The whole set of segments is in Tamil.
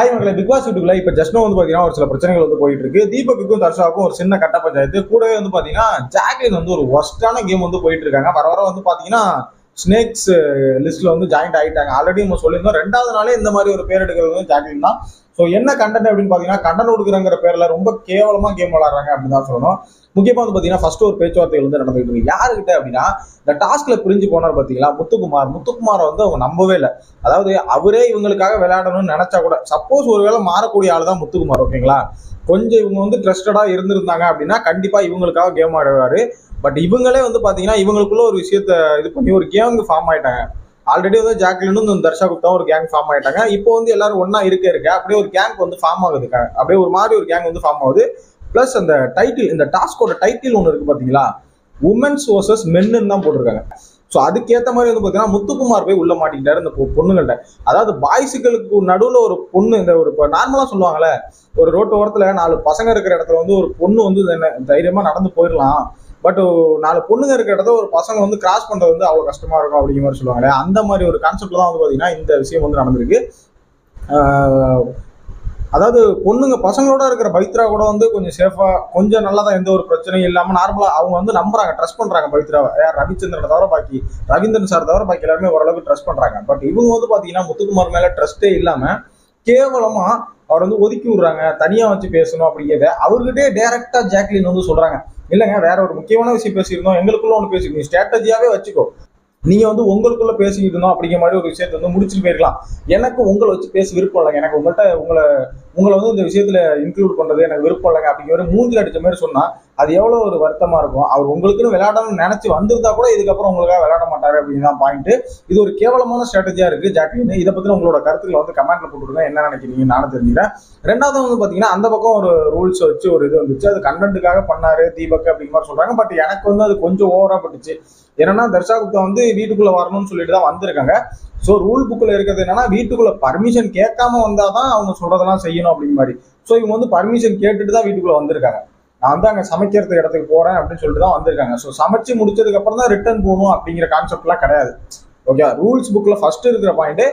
ஹாய் மக்களை பிக் பாஸ் வீட்டுக்குள்ள இப்போ ஜஸ்னோ வந்து பார்த்தீங்கன்னா ஒரு சில பிரச்சனைகள் வந்து போயிட்டு இருக்கு தீபக்குக்கும் தர்ஷாவுக்கும் ஒரு சின்ன கட்ட பஞ்சாயத்து. கூடவே வந்து பார்த்தீங்கன்னா ஜாக்லின் வந்து ஒரு ஒஸ்டான கேம் வந்து போயிட்டு இருக்காங்க வர வர வந்து பார்த்தீங்கன்னா ஸ்னேக்ஸ் uh, லிஸ்ட்ல வந்து ஜாயிண்ட் ஆகிட்டாங்க ஆல்ரெடி நம்ம சொல்லியிருந்தோம். ரெண்டாவது நாளே இந்த மாதிரி ஒரு பேர் எடுக்கிறது வந்து ஜாக்லின் தான். ஸோ என்ன கண்டென்ட் அப்படின்னு பார்த்தீங்கன்னா கண்டென்ட் கொடுக்குறங்கிற பேரில் ரொம்ப கேவலமாக கேம் விளாட்றாங்க அப்படின்னு தான் சொல்லணும். முக்கியமாக வந்து பார்த்தீங்கன்னா ஃபர்ஸ்ட் ஒரு பேச்சுவார்த்தைகள் வந்து நடந்துகிட்டு இருக்கு. யாருக்கிட்ட அப்படின்னா இந்த டாஸ்க்ல பிரிஞ்சு போனார் பார்த்தீங்களா? முத்துக்குமார். முத்துக்குமாரை வந்து அவங்க நம்பவே இல்லை. அதாவது அவரே இவங்களுக்காக விளையாடணும்னு நினைச்சா கூட சப்போஸ் ஒருவேளை மாறக்கூடிய ஆள் தான் முத்துக்குமார் ஓகேங்களா கொஞ்சம் இவங்க வந்து ட்ரஸ்டடாக இருந்திருந்தாங்க அப்படின்னா கண்டிப்பாக இவங்களுக்காக கேம் ஆடுவார். பட் இவங்களே வந்து பார்த்தீங்கன்னா இவங்களுக்குள்ள ஒரு விஷயத்த இது பண்ணி ஒரு கேங் ஃபார்ம் ஆயிட்டாங்க. ஆல்ரெடி வந்து ஜாக்லினும் இந்த தர்ஷா குப்தா ஒரு கேங் ஃபார்ம் ஆயிட்டாங்க. இப்போ வந்து எல்லாரும் ஒன்றா இருக்க இருக்க அப்படியே ஒரு கேங் வந்து ஃபார்ம் ஆகுது. அப்படியே ஒரு மாதிரி ஒரு கேங் வந்து ஃபார்ம் ஆகுது. பிளஸ் அந்த டைட்டில் இந்த டாஸ்கோட டைட்டில் ஒன்று இருக்கு பார்த்தீங்களா உமன்ஸ் வர்சஸ் மென்னு தான் போட்டிருக்காங்க. ஸோ அதுக்கேற்ற மாதிரி வந்து பார்த்தீங்கன்னா முத்துக்குமார் போய் உள்ள மாட்டிக்கிட்டாரு இந்த பொண்ணுங்கள்ட்ட. அதாவது பாய்ஸுகளுக்கு நடுவில் ஒரு பொண்ணு இந்த ஒரு இப்போ நார்மலாக சொல்லுவாங்கல்ல ஒரு ரோட்டு ஓரத்தில் நாலு பசங்க இருக்கிற இடத்துல வந்து ஒரு பொண்ணு வந்து என்ன தைரியமாக நடந்து போயிடலாம் பட் நாலு பொண்ணுங்க இருக்கிற இடத்துல ஒரு பசங்க வந்து கிராஸ் பண்ணுறது வந்து அவ்வளோ கஷ்டமாக இருக்கும் அப்படிங்கிற மாதிரி சொல்லுவாங்களே அந்த மாதிரி ஒரு கான்செப்ட்ல தான் வந்து பார்த்தீங்கன்னா இந்த விஷயம் வந்து நடந்திருக்கு. அதாவது பொண்ணுங்க பசங்களோட இருக்கிற பவித்ரா கூட வந்து கொஞ்சம் சேஃபா கொஞ்சம் நல்லா தான் எந்த ஒரு பிரச்சனையும் இல்லாம நார்மலா அவங்க வந்து நம்புறாங்க ட்ரஸ்ட் பண்றாங்க பவித்ராவை. யார் ரவிச்சந்திரனை தவிர பாக்கி ரவீந்திரன் சார் தவிர பாக்கி எல்லாருமே ஓரளவுக்கு ட்ரஸ்ட் பண்றாங்க. பட் இவங்க வந்து பாத்தீங்கன்னா முத்துக்குமார் மேல ட்ரஸ்டே இல்லாம கேவலமா அவர் வந்து ஒதுக்கி விடுறாங்க. தனியா வச்சு பேசணும் அப்படிங்கிறத அவர்கிட்டே டேரெக்டாக ஜாக்லின் வந்து சொல்றாங்க. இல்லைங்க வேற ஒரு முக்கியமான விஷயம் பேசியிருந்தோம். எங்களுக்குள்ள ஒன்று பேசிக்கணும் ஸ்ட்ராட்டஜியாவே வச்சுக்கோ. நீங்க வந்து உங்களுக்குள்ள பேசிக்கிட்டு இருந்தோம் அப்படிங்கிற மாதிரி ஒரு விஷயத்தை வந்து முடிச்சுட்டு போயிருக்கலாம். எனக்கு உங்களை வச்சு பேச விருப்பம் இல்லைங்க. எனக்கு உங்கள்கிட்ட உங்களை உங்களை வந்து இந்த விஷயத்துல இன்க்ளூட் பண்றது எனக்கு விருப்பம் இல்லைங்க. அப்படிங்கிற மூஞ்சில் அடிச்ச மாதிரி சொன்னா அது எவ்வளவு ஒரு வருத்தமா இருக்கும். அவர் உங்களுக்குன்னு விளையாடணும்னு நினைச்சு வந்திருந்தா கூட இதுக்கப்புறம் உங்களுக்காக விளையாட மாட்டாரு அப்படின்னு தான் பாயிண்ட் இது ஒரு கேவலமான ஸ்ட்ராட்டஜியா இருக்கு ஜாக்லின். இதை பத்தி உங்களோட கருத்துக்களை வந்து கமெண்ட்ல போட்டுருங்க என்ன நினைக்கிறீங்க நானும் தெரிஞ்சுக்கிறேன். ரெண்டாவது வந்து பாத்தீங்கன்னா அந்த பக்கம் ஒரு ரூல்ஸ் வச்சு ஒரு இது வந்துச்சு. அது கண்டென்ட்டுக்காக பண்ணாரு தீபக் அப்படிங்கிற மாதிரி சொல்றாங்க. பட் எனக்கு வந்து அது கொஞ்சம் ஓவரா பட்டுச்சு. என்னன்னா தர்ஷா குப்தா வந்து வீட்டுக்குள்ள வரணும்னு சொல்லிட்டு தான் வந்திருக்காங்க. ஸோ ரூல் புக்கில் இருக்கிறது என்னன்னா வீட்டுக்குள்ள பர்மிஷன் கேட்காம வந்தால் தான் அவங்க சொல்றதெல்லாம் செய்யணும் அப்படிங்கிற மாதிரி. ஸோ இவங்க வந்து பர்மிஷன் கேட்டுட்டு தான் வீட்டுக்குள்ள வந்திருக்காங்க. நான் வந்து அங்கே சமைக்கிறது இடத்துக்கு போறேன் அப்படின்னு சொல்லிட்டு தான் வந்திருக்காங்க. ஸோ சமைச்சு முடிச்சதுக்கு அப்புறம் தான் ரிட்டர்ன் போகணும் அப்படிங்கிற கான்செப்ட்லாம் கிடையாது. ஓகே ரூல்ஸ் புக்கில் ஃபர்ஸ்ட் இருக்கிற பாயிண்ட்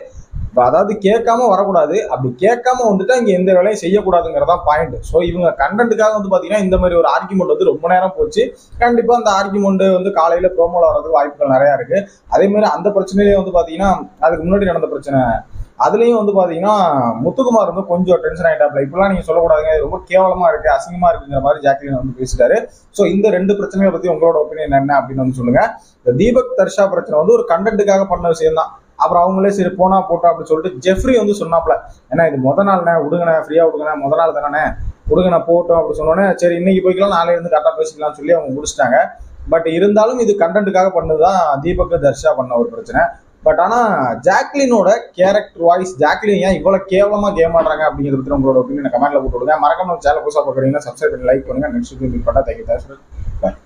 இப்போ அதாவது கேட்காம வரக்கூடாது. அப்படி கேட்காம வந்துட்டு அங்கே எந்த வேலையும் செய்யக்கூடாதுங்கிறதா பாயிண்ட் ஸோ இவங்க கண்டென்ட்டுக்காக வந்து பார்த்தீங்கன்னா இந்த மாதிரி ஒரு ஆர்குமெண்ட் வந்து ரொம்ப நேரம் போச்சு. கண்டிப்பாக அந்த ஆர்குமெண்ட் வந்து காலையில் ப்ரோமோல வரதுக்கு வாய்ப்புகள் நிறையா இருக்கு. அதே மாதிரி அந்த பிரச்சனையிலேயே வந்து பார்த்தீங்கன்னா அதுக்கு முன்னாடி நடந்த பிரச்சனை. அதுலேயும் வந்து பார்த்தீங்கன்னா முத்துக்குமார் வந்து கொஞ்சம் டென்ஷன் ஆகிட்டாப்ல இப்பெல்லாம் நீங்கள் சொல்லக்கூடாதுங்க. ரொம்ப கேவலமாக இருக்குது அசிங்கமாக இருக்குங்கிற மாதிரி ஜாக்லின் வந்து பேசிட்டாரு. ஸோ இந்த ரெண்டு பிரச்சனைகளை பற்றி உங்களோட ஒப்பீனியன் என்ன அப்படின்னு வந்து சொல்லுங்கள் இந்த தீபக் தர்ஷா பிரச்சனை வந்து ஒரு கண்டென்ட்டுக்காக பண்ண விஷயம் தான் அப்புறம் அவங்களே சரி போனா போட்டோம் அப்படின்னு சொல்லிட்டு ஜெஃப்ரி வந்து சொன்னாப்ல ஏன்னா இது முத நாள்ண்ணே விடுங்கண்ணே ஃப்ரீயா விடுங்கண்ணே முத நாள் தானே விடுங்கண்ணே போட்டோம் அப்படின்னு சொன்னோன்னே சரி இன்னைக்கு போய்க்கலாம் நாளை இருந்து கரெக்டாக பேசிக்கலாம்னு சொல்லி அவங்க முடிச்சிட்டாங்க. பட் இருந்தாலும் இது கண்டென்ட்டுக்காக பண்ணதுதான் தீபக் தர்ஷா பண்ண ஒரு பிரச்சனை. பட் ஆனா ஜாக்லினோட கேரக்டர் வாய்ஸ் ஜாக்லின் ஏன் இவ்வளவு கேவலமா கேம் ஆடுறாங்க அப்படிங்கிறது உங்களோட ஒப்பீனியன் கமெண்ட்ல போட்டு விடுங்க. மறக்காம சேனல் புதுசாக பார்க்குறீங்கன்னா சப்ஸ்கிரைப் பண்ணி லைக் பண்ணுங்க. நெக்ஸ்ட் மீட் பண்ணா தேங்க்யூ